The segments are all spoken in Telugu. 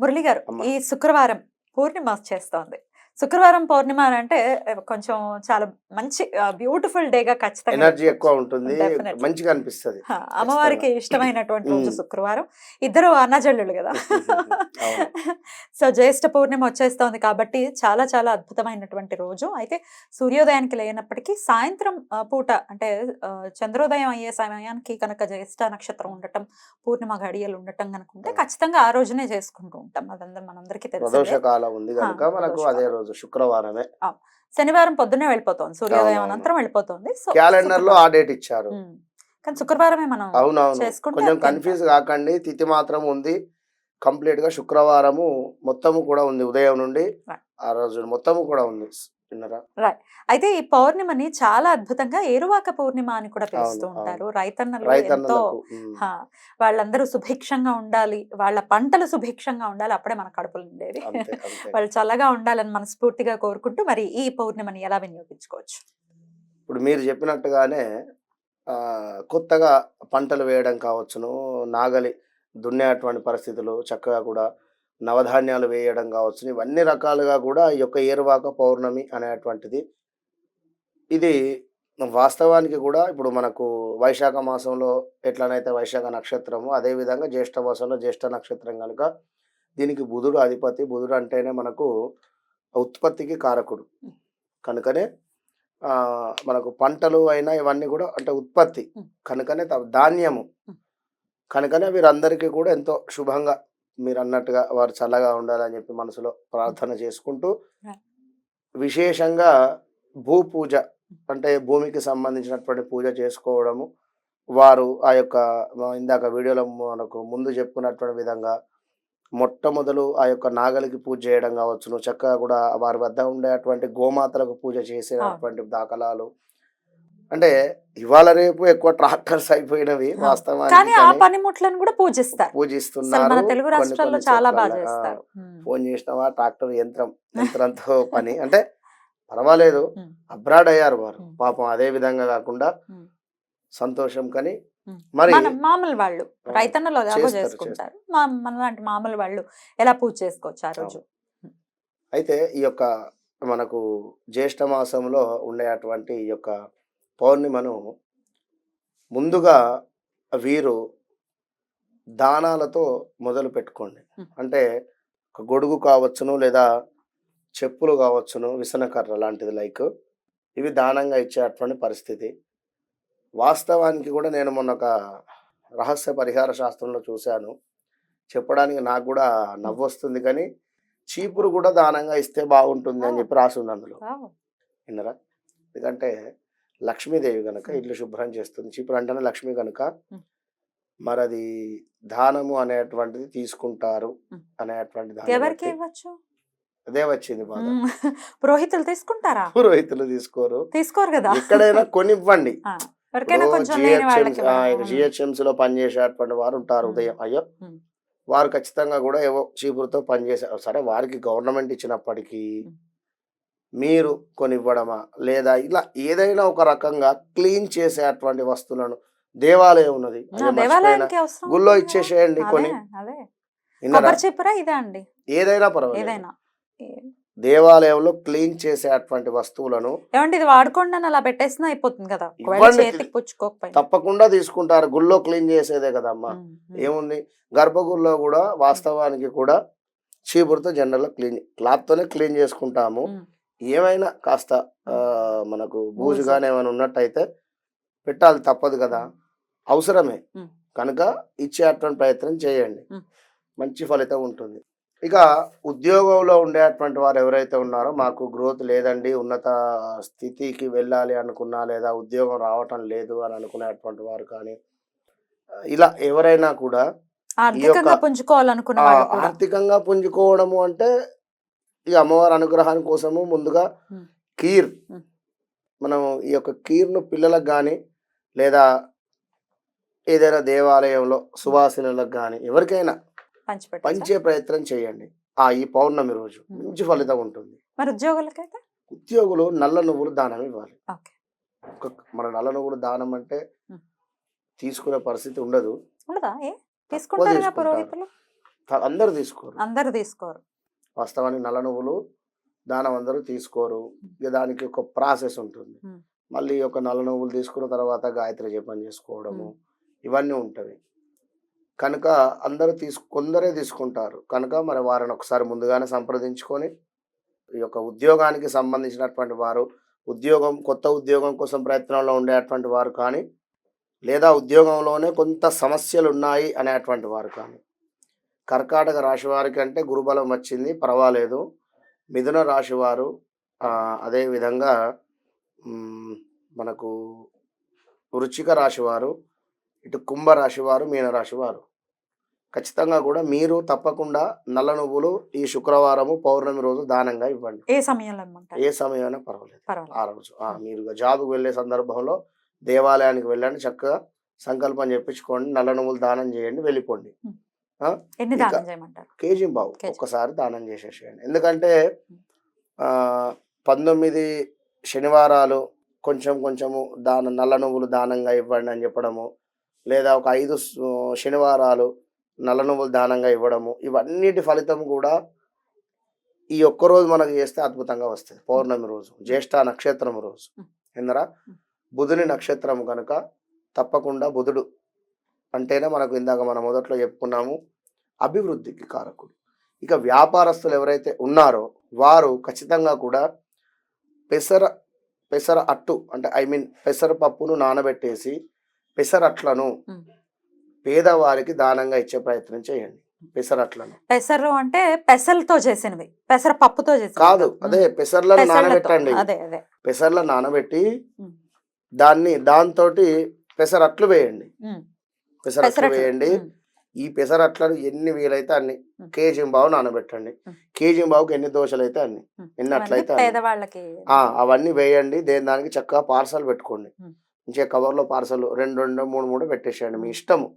మురళి గారు. ఈ శుక్రవారం పూర్ణిమ చేస్తోంది శుక్రవారం పౌర్ణిమ అని అంటే కొంచెం చాలా మంచి బ్యూటిఫుల్ డేగా ఖచ్చితంగా ఎనర్జీ. ఎక్కువ ఉంటుంది. మంచిగా అనిపిస్తుంది అమ్మవారికి ఇష్టమైనటువంటి రోజు. శుక్రవారం ఇద్దరు అన్నజల్లులు కదా. సో జ్యేష్ఠ పూర్ణిమ వచ్చేస్తోంది కాబట్టి చాలా చాలా అద్భుతమైనటువంటి రోజు అయితే సూర్యోదయానికి లేనప్పటికీ సాయంత్రం పూట అంటే చంద్రోదయం అయ్యే సమయానికి కనుక జ్యేష్ఠ నక్షత్రం ఉండటం పూర్ణిమ గడియలు ఉండటం కనుక. ఖచ్చితంగా ఆ రోజునే చేసుకుంటూ ఉంటాం అదందరం మనందరికీ ఉంది కనుక మనకు అదే కాలం. రోజు శుక్రవారమే. శనివారం పొద్దున్నే వెళ్ళిపోతుంది సూర్యోదయం. అనంతరం వెళ్ళిపోతుంది. క్యాలెండర్లో ఆ. డేట్ ఇచ్చారు. కానీ శుక్రవారమే మనం అవునవును. కొంచెం కన్ఫ్యూజ్ కాకండి. తిథి మాత్రం ఉంది. కంప్లీట్గా శుక్రవారము మొత్తము కూడా ఉంది. ఉదయం నుండి. ఆ రోజు మొత్తము కూడా ఉంది. విన్నరా అయితే ఈ పౌర్ణిమని చాలా అద్భుతంగా ఏరువాక పూర్ణిమ అని కూడా పిలుస్తూ ఉంటారు. రైతన్నలు ఎంతో. హా, వాళ్ళందరూ సుభిక్షంగా ఉండాలి వాళ్ళ పంటలు సుభిక్షంగా ఉండాలి అప్పుడే మన కడుపులు ఉండేవి వాళ్ళు చల్లగా ఉండాలని మనస్ఫూర్తిగా కోరుకుంటూ మరి ఈ పౌర్ణిమని ఎలా వినియోగించుకోవచ్చు? ఇప్పుడు మీరు చెప్పినట్టుగానే ఆ, కొత్తగా పంటలు వేయడం కావచ్చును. నాగలి దున్నేటువంటి పరిస్థితులు చక్కగా కూడా నవధాన్యాలు వేయడం కావచ్చును. ఇవన్నీ రకాలుగా కూడా ఈ యొక్క ఏరువాక పౌర్ణమి అనేటువంటిది. ఇది వాస్తవానికి కూడా ఇప్పుడు మనకు వైశాఖ మాసంలో ఎట్లనైతే వైశాఖ నక్షత్రము అదేవిధంగా జ్యేష్ఠ మాసంలో జ్యేష్ఠ నక్షత్రం కనుక దీనికి బుధుడు అధిపతి. బుధుడు అంటేనే మనకు ఉత్పత్తికి కారకుడు. కనుకనే మనకు పంటలు అయినా ఇవన్నీ కూడా అంటే ఉత్పత్తి. కనుకనే ధాన్యము. కనుకనే వీరందరికీ కూడా ఎంతో శుభంగా మీరు అన్నట్టుగా వారు చల్లగా ఉండాలని చెప్పి మనసులో ప్రార్థన చేసుకుంటూ. విశేషంగా భూ పూజ అంటే భూమికి సంబంధించినటువంటి పూజ చేసుకోవడము. వారు ఆ యొక్క ఇందాక వీడియోలో మనకు ముందు చెప్పుకున్నటువంటి విధంగా మొట్టమొదలు ఆ యొక్క నాగలికి పూజ చేయడం కావచ్చును చక్కగా కూడా వారి వద్ద ఉండేటువంటి గోమాతలకు పూజ చేసేటువంటి దాఖలాలు అంటే ఇవాళ రేపు ఎక్కువ ట్రాక్టర్స్ అయిపోయినవి. వాస్తవానికి కానీ ఆ పనిముట్లను కూడా పూజిస్తారు పూజిస్తున్నారు తెలుగు రాష్ట్రాల్లో చాలా. బాగా చేస్తారు. ఫోన్ చేసినావా ట్రాక్టర్ యంత్రం యంత్రంతో పని అంటే పర్వాలేదు. అబ్రాడ్ అయ్యారు వారు. పాపం అదే విధంగా కాకుండా. సంతోషం కానీ. మరి మామూలు వాళ్ళు రైతన్నలు చేసుకుంటారు మా మన లాంటి మామూలు వాళ్ళు ఎలా పూజ చేసుకోవచ్చు ఆ రోజు అయితే ఈ యొక్క మనకు జ్యేష్ఠ మాసంలో ఉండేటువంటి ఈ యొక్క పౌర్ణిమను ముందుగా వీరు దానాలతో మొదలు పెట్టుకోండి. అంటే ఒక గొడుగు కావచ్చును లేదా చెప్పులు కావచ్చును విసనకర్ర లాంటిది లైక్ ఇవి దానంగా ఇచ్చేటువంటి పరిస్థితి. వాస్తవానికి కూడా నేను మొన్న ఒక రహస్య పరిహార శాస్త్రంలో చూశాను. చెప్పడానికి నాకు కూడా నవ్వొస్తుంది కానీ చీపురు కూడా దానంగా ఇస్తే బాగుంటుంది అని చెప్పి రాసి ఉంది అందులో. విన్నరా? ఎందుకంటే లక్ష్మీదేవి కనుక. ఇల్లు శుభ్రం చేస్తుంది చీపురు అంటేనే లక్ష్మి కనుక. మరి అది దానము అనేటువంటిది తీసుకుంటారు. అనేటువంటి ఎవరికి ఇవ్వచ్చు అదే వచ్చింది బాధ. పురోహితులు తీసుకుంటారా పురోహితులు తీసుకోరు తీసుకోరు కదా ఎక్కడైనా కొనివ్వండి. జిహెచ్ఎంసీ లో పనిచేసేటువంటి వారు ఉంటారు. ఉదయం అయ్యో. వారు ఖచ్చితంగా కూడా ఏవో చీపురుతో పనిచేసారు సరే వారికి గవర్నమెంట్ ఇచ్చినప్పటికీ. మీరు కొనివ్వడమా? లేదా ఇలా ఏదైనా ఒక రకంగా క్లీన్ చేసేటువంటి వస్తువులను దేవాలయం ఉన్నది. గుళ్ళో. ఇచ్చేసేయండి కొని. ఏదైనా పర్వాలేదు. దేవాలయంలో క్లీన్ చేసేటువంటి వస్తువులను ఏమంటే ఇది వాడుకోండి అని అలా పెట్టేసినా అయిపోతుంది కదా. ఒకవేళ ఇవ్వండి. చేతికి పుచ్చుకోకపోయినా. తప్పకుండా తీసుకుంటారు. గుళ్ళో క్లీన్ చేసేదే కదమ్మా. మ్మ్, మ్మ్. ఏముంది? గర్భగుడిలో కూడా వాస్తవానికి కూడా చీపురుతో జనరల్ క్లీన్ క్లాత్ తోనే క్లీన్ చేసుకుంటాము. ఏమైనా కాస్త మనకు బూజు. బూజుగానే ఏమైనా ఉన్నట్టయితే పెట్టాలి తప్పదు కదా. అవసరమే. కనుక ఇచ్చేటువంటి ప్రయత్నం చేయండి. మంచి ఫలితం ఉంటుంది. ఇక ఉద్యోగంలో ఉండేటువంటి వారు ఎవరైతే ఉన్నారో మాకు గ్రోత్ లేదండి ఉన్నత స్థితికి వెళ్ళాలి అనుకున్నా లేదా ఉద్యోగం రావటం లేదు అని అనుకునేటువంటి వారు కానీ ఇలా ఎవరైనా కూడా ఆర్థికంగా పుంజుకోవాలనుకున్న ఆర్థికంగా పుంజుకోవడము అంటే ఈ అమ్మవారి అనుగ్రహం కోసము ముందుగా. కీర్. మనం ఈ యొక్క కీర్ను పిల్లలకు కానీ లేదా ఏదైనా దేవాలయంలో సువాసనలకు కానీ ఎవరికైనా పంచే ప్రయత్నం చేయండి. ఆ ఈ పౌర్ణమి రోజు. మంచి ఫలితం ఉంటుంది. మరి ఉద్యోగులకైతే? ఉద్యోగులు నల్ల నువ్వులు దానం ఇవ్వాలి. మన నల్ల నువ్వులు దానం అంటే. తీసుకునే పరిస్థితి ఉండదు. అందరూ తీసుకోరు. అందరు తీసుకోరు. వాస్తవానికి నల్ల నువ్వులు దానం అందరూ తీసుకోరు ఇక దానికి ఒక ప్రాసెస్ ఉంటుంది. మళ్ళీ ఒక నల్ల నువ్వులు తీసుకున్న తర్వాత గాయత్రి జపం చేసుకోవడము. ఇవన్నీ ఉంటవి కనుక అందరూ తీసు కొందరే తీసుకుంటారు కనుక మరి వారిని ఒకసారి ముందుగానే సంప్రదించుకొని ఈ యొక్క ఉద్యోగానికి సంబంధించినటువంటి వారు ఉద్యోగం కొత్త ఉద్యోగం కోసం ప్రయత్నంలో ఉండేటువంటి వారు కానీ లేదా ఉద్యోగంలోనే కొంత సమస్యలు ఉన్నాయి అనేటువంటి వారు కానీ కర్కాటక రాశి వారికి అంటే గురుబలం వచ్చింది పర్వాలేదు. మిథున రాశి వారు ఆ, అదేవిధంగా మనకు వృచ్చిక రాశి వారు ఇటు కుంభ రాశి వారు మీన రాశి వారు. ఖచ్చితంగా కూడా మీరు తప్పకుండా నల్ల నువ్వులు ఈ శుక్రవారము పౌర్ణమి రోజు దానంగా ఇవ్వండి. ఏ సమయంలో ఏ సమయమైనా పర్వాలేదు. ఆ రోజు మీరు జాబ్కి వెళ్ళే సందర్భంలో దేవాలయానికి వెళ్ళండి చక్కగా సంకల్పం చెప్పించుకోండి నల్ల నువ్వులు దానం చేయండి వెళ్ళిపోండి. ఎన్ని ఇక- దానం చేయమంటారు? కేజీ బావు. ఒక్కసారి దానం చేసేసేయండి. ఎందుకంటే పంతొమ్మిది శనివారాలు కొంచెం కొంచెము దాన నల్ల నువ్వులు దానంగా ఇవ్వండి అని చెప్పడము లేదా ఒక ఐదు శనివారాలు నల్ల నువ్వులు దానంగా ఇవ్వడము ఇవన్నిటి ఫలితం కూడా ఈ ఒక్క రోజు మనకు చేస్తే అద్భుతంగా వస్తుంది. పౌర్ణమి రోజు జ్యేష్ఠ నక్షత్రం రోజు. ఎందరా బుధుని నక్షత్రం కనుక తప్పకుండా బుధుడు అంటేనే మనకు ఇందాక మనం మొదట్లో చెప్పుకున్నాము అభివృద్ధికి కారకుడు. ఇక వ్యాపారస్తులు ఎవరైతే ఉన్నారో వారు ఖచ్చితంగా కూడా పెసర పెసర అట్టు అంటే ఐ మీన్ పెసర పప్పును నానబెట్టేసి పెసరట్లను. పేదవారికి దానంగా ఇచ్చే ప్రయత్నం చేయండి. పెసరట్లను పెసరు అంటే పెసలతో చేసినవి. పెసర పప్పుతో చేసినవి కాదు అదే పెసర్లను పెసర్లతో. నానబెట్టండి. అదే అదే. పెసర్ల నానబెట్టి. దాన్ని దాంతో పెసరట్లు వేయండి. పెసరట్లు. వేయండి. ఈ పెసరట్లను ఎన్ని వీలైతే అన్ని. కేజీ బావు నానబెట్టండి. కేజీ బావుకి ఎన్ని దోశలు అయితే అన్ని. ఎన్ని అట్లయితే అవన్నీ వేయండి దేని దానికి చక్కగా పార్సల్ పెట్టుకోండి. మంచిగా కవర్లో పార్సల్ రెండు రెండు మూడు మూడు పెట్టేసేయండి మీ. ఇష్టము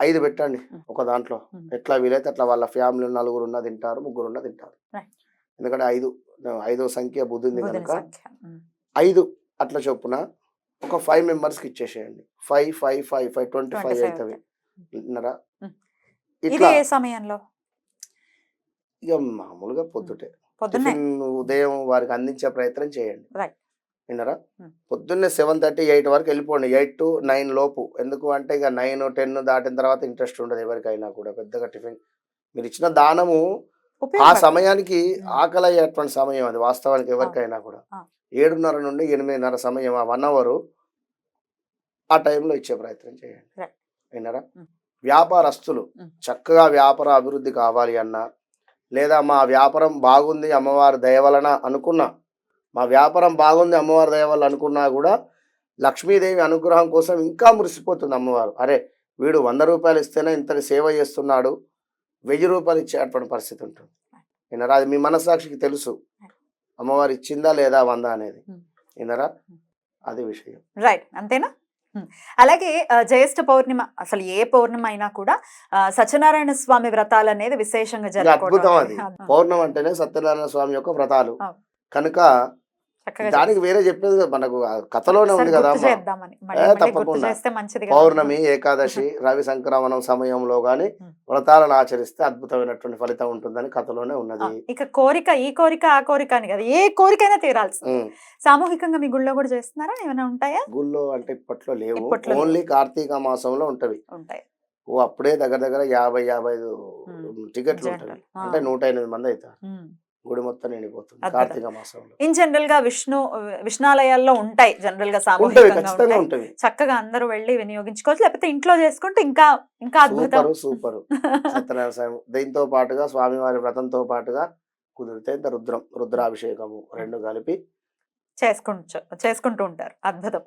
ఐదు పెట్టండి. ఒక దాంట్లో. ఎట్లా వీలైతే అట్లా వాళ్ళ ఫ్యామిలీ నలుగురు ఉన్న తింటారు ముగ్గురు ఉన్న తింటారు. ఎందుకంటే ఐదు ఐదో సంఖ్య బుద్ధి ఉంది బుధుని కనుక. ఐదు అట్లా చొప్పున ఒక ఫైవ్ మెంబర్స్కి ఇచ్చేసేయండి five five five five twenty five 25 అవుతుంది. విన్నారా? ఇట్లా సమయంలో ఇక మామూలుగా పొద్దుటే పొద్దున్నే టిఫిన్ ఉదయం వారికి అందించే ప్రయత్నం చేయండి. విన్నారా. పొద్దున్నే సెవెన్ థర్టీ ఎయిట్ వరకు వెళ్ళిపోండి ఎయిట్ టు నైన్ లోపు ఎందుకు అంటే ఇక నైన్ టెన్ దాటిన తర్వాత ఇంట్రెస్ట్ ఉండదు ఎవరికైనా కూడా పెద్దగా టిఫిన్ మీరు ఇచ్చిన దానము ఆ. సమయానికి. ఆకలి అయ్యేటువంటి సమయం అది వాస్తవానికి ఎవరికైనా కూడా. ఏడున్నర నుండి ఎనిమిదిన్నర సమయం ఆ వన్ అవర్ ఆ టైంలో ఇచ్చే ప్రయత్నం చేయండి. Hmm. వ్యాపారస్తులు. చక్కగా వ్యాపార అభివృద్ధి కావాలి అన్నా లేదా మా వ్యాపారం బాగుంది అమ్మవారి దయ వలన అనుకున్నా మా వ్యాపారం బాగుంది అమ్మవారి దయ వల్ల అనుకున్నా కూడా లక్ష్మీదేవి అనుగ్రహం కోసం ఇంకా మురిసిపోతుంది అమ్మవారు. అరే వీడు వంద రూపాయలు ఇస్తేనే ఇంతటి సేవ చేస్తున్నాడు వెయ్యి రూపాయలు ఇచ్చేటువంటి పరిస్థితి ఉంటుంది. అది మీ మనస్సాక్షికి తెలుసు. అమ్మవారు ఇచ్చిందా లేదా వంద అనేది. వినరా అది విషయం. రైట్. అంతేనా. అలాగే జ్యేష్ఠ పౌర్ణిమ అసలు ఏ పౌర్ణిమ అయినా కూడా సత్యనారాయణ స్వామి వ్రతాలు అనేది విశేషంగా ఇంకా అద్భుతం అది. పౌర్ణం అంటేనే సత్యనారాయణ స్వామి యొక్క వ్రతాలు. కనుక దానికి వేరే చెప్పేది మనకు కథలోనే ఉంది కదా తప్పకుండా. పౌర్ణమి ఏకాదశి రవి సంక్రమణం సమయంలో గాని. వ్రతాలను ఆచరిస్తే అద్భుతమైనటువంటి ఫలితం ఉంటుందని కథలోనే ఉన్నది ఇక కోరిక ఈ కోరిక ఆ కోరిక అని కదా ఏ కోరికైనా తీరాల్సింది ఉమ్. సామూహికంగా మీ గుళ్ళో కూడా చేస్తున్నారా ఏమైనా ఉంటాయా గుళ్ళో అంటే ఇప్పట్లో లేవు. ఓన్లీ కార్తీక మాసంలో ఉంటవి ఉంటాయి ఓ అప్పుడే దగ్గర దగ్గర యాభై యాభై ఐదు. టికెట్లు. ఉంటాయి. అంటే నూట ఎనిమిది మంది అవుతారు. గుడి మొత్తం నిండిపోతుంది. కార్తీక మాసంలో. ఇన్ జనరల్గా విష్ణు విష్ణాలయాల్లో ఉంటాయి జనరల్గా సామూహికంగా ఉంటాయి. చక్కగా అందరూ వెళ్ళి వినియోగించుకోవచ్చు లేకపోతే ఇంట్లో చేసుకుంటే ఇంకా ఇంకా అద్భుతం. Super super. సత్యనారాయణ స్వామి దీంతో పాటుగా స్వామివారి వ్రతంతో పాటుగా కుదిరితే ఇంత రుద్రం రుద్రాభిషేకము రెండు కలిపి చేసుకుంటూ చేసుకుంటూ ఉంటారు. అద్భుతం.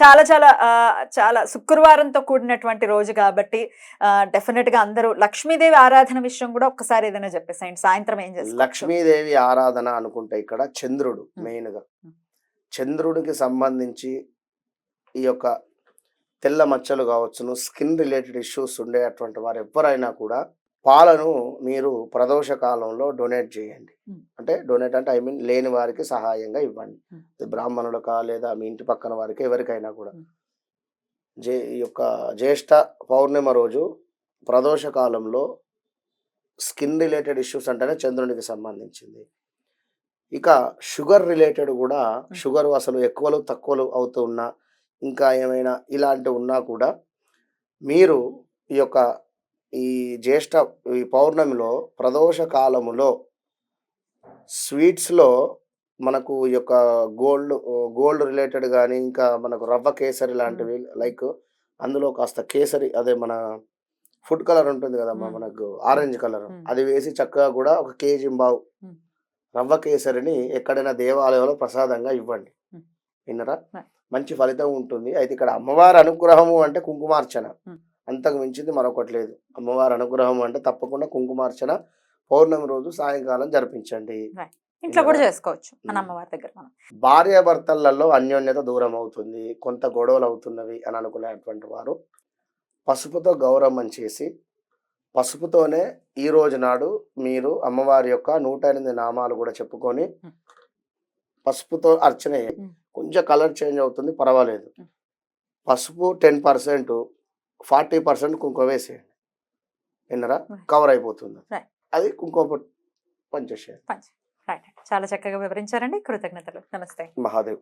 చాలా చాలా చాలా శుక్రవారంతో కూడినటువంటి రోజు కాబట్టి డెఫినెట్గా అందరూ లక్ష్మీదేవి ఆరాధన విషయం కూడా ఒక్కసారి ఏదైనా చెప్పేసేయండి. సాయంత్రం ఏం చేస్తారు? లక్ష్మీదేవి ఆరాధన అనుకుంటే ఇక్కడ చంద్రుడు. మెయిన్గా. చంద్రుడికి సంబంధించి ఈ యొక్క తెల్ల మచ్చలు కావచ్చును స్కిన్ రిలేటెడ్ ఇష్యూస్ ఉండేటువంటి వారు ఎవరైనా కూడా పాలను మీరు ప్రదోష కాలంలో డొనేట్ చేయండి. అంటే డొనేట్ అంటే ఐ మీన్ లేని వారికి సహాయంగా ఇవ్వండి. బ్రాహ్మణులకా లేదా మీ ఇంటి పక్కన వారికి ఎవరికైనా కూడా. జే ఈ యొక్క జ్యేష్ఠ పౌర్ణిమ రోజు ప్రదోష కాలంలో స్కిన్ రిలేటెడ్ ఇష్యూస్ అంటేనే చంద్రునికి సంబంధించింది. ఇక షుగర్ రిలేటెడ్ కూడా షుగర్ అసలు ఎక్కువలు తక్కువలు అవుతూ ఉన్నా ఇంకా ఏమైనా ఇలాంటివి ఉన్నా కూడా మీరు ఈ యొక్క ఈ జ్యేష్ఠ ఈ పౌర్ణమిలో ప్రదోష కాలములో స్వీట్స్లో మనకు ఈ యొక్క గోల్డ్ గోల్డ్ రిలేటెడ్ కానీ ఇంకా మనకు రవ్వ కేసరి లాంటివి లైక్ అందులో కాస్త కేసరి అదే మన ఫుడ్ కలర్ ఉంటుంది కదమ్మా మ్మ్. మనకు ఆరెంజ్ కలర్. అది వేసి చక్కగా కూడా ఒక కేజీ బావు. రవ్వ కేసరిని ఎక్కడైనా దేవాలయంలో ప్రసాదంగా ఇవ్వండి. విన్నరా. మంచి ఫలితం ఉంటుంది అయితే ఇక్కడ అమ్మవారి అనుగ్రహము అంటే కుంకుమార్చన. అంతకు మించింది మరొకటి లేదు అమ్మవారి అనుగ్రహం అంటే తప్పకుండా కుంకుమార్చన పౌర్ణమి రోజు సాయంకాలం జరిపించండి ఇంట్లో కూడా చేసుకోవచ్చు మన. అమ్మవారి దగ్గర మనం భార్యాభర్తలలో అన్యోన్యత దూరం అవుతుంది కొంత గొడవలు అవుతున్నవి అని అనుకునేటువంటి వారు పసుపుతో గౌరవం చేసి పసుపుతోనే ఈ రోజు నాడు మీరు అమ్మవారి యొక్క నూట ఎనిమిది నామాలు కూడా చెప్పుకొని. పసుపుతో అర్చన. కొంచెం కలర్ చేంజ్ అవుతుంది పర్వాలేదు. పసుపు టెన్ పర్సెంట్ ఫార్టీ పర్సెంట్ కుంకుమ వేసేయండి విన్నరా. కవర్ అయిపోతుంది. అది కుంకుమ పనిచేసేయండి చాలా చక్కగా వివరించారండి. కృతజ్ఞతలు. నమస్తే. మహాదేవ్.